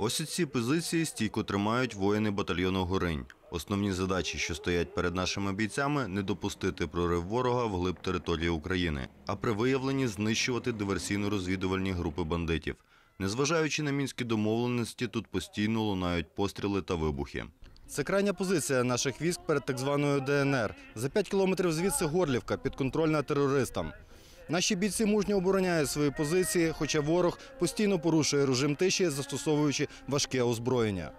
Ось ці позиції стійко тримають воїни батальйону Горинь. Основні задачі, що стоять перед нашими бійцями, не допустити прорив ворога вглиб території України, а при виявленні знищувати диверсійно-розвідувальні групи бандитів. Незважаючи на мінські домовленості, тут постійно лунають постріли та вибухи. Це крайня позиція наших військ перед так званою ДНР. За 5 кілометрів звідси Горлівка, підконтрольна терористам. Наші бійці мужньо обороняють свої позиції, хоча ворог постійно порушує режим тиші, застосовуючи важке озброєння.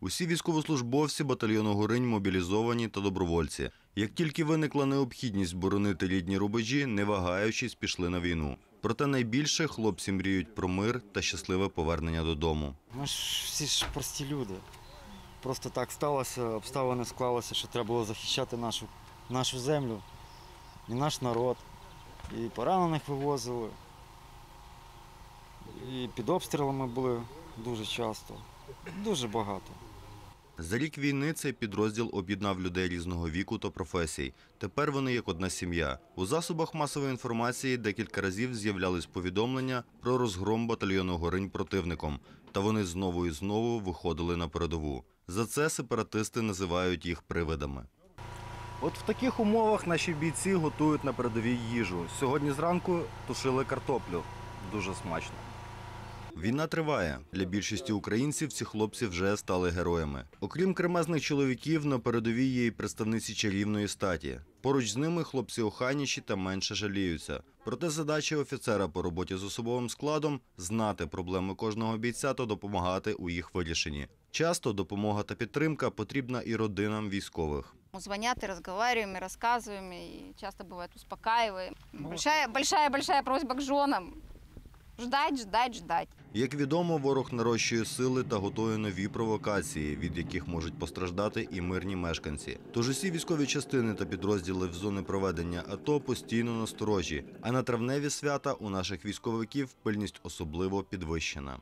Усі військовослужбовці батальйону Горинь мобілізовані та добровольці. Як тільки виникла необхідність боронити рідні рубежі, не вагаючись, пішли на війну. Проте найбільше хлопці мріють про мир та щасливе повернення додому. Ми ж всі ж прості люди. Просто так сталося, обставини склалися, що треба було захищати нашу, нашу землю і наш народ. І поранених вивозили. І під обстрілами були дуже часто. Дуже багато. За рік війни цей підрозділ об'єднав людей різного віку та професій. Тепер вони як одна сім'я. У засобах масової інформації декілька разів з'являлись повідомлення про розгром батальйону Горинь противником, та вони знову і знову виходили на передову. За це сепаратисти називають їх привидами. От в таких умовах наші бійці готують на передовій їжу. Сьогодні зранку тушили картоплю. Дуже смачно. Війна триває. Для більшості українців ці хлопці вже стали героями. Окрім кремезних чоловіків, на передовій є і представниці чарівної статі. Поруч з ними хлопці охайніші та менше жаліються. Проте задача офіцера по роботі з особовим складом знати проблеми кожного бійця та допомагати у їх вирішенні. Часто допомога та підтримка потрібна і родинам військових. Мы Звонят и разговариваем, и рассказываем, и часто бывает успокаиваем. Большая, большая, большая просьба к женам. Ждать, ждать, ждать. Як відомо, ворог нарощує сили та готує нові провокації, від яких можуть постраждати і мирні мешканці. Тож усі військові частини та підрозділи в зони проведення АТО постійно насторожі, а на травневі свята у наших військовиків пильність особливо підвищена.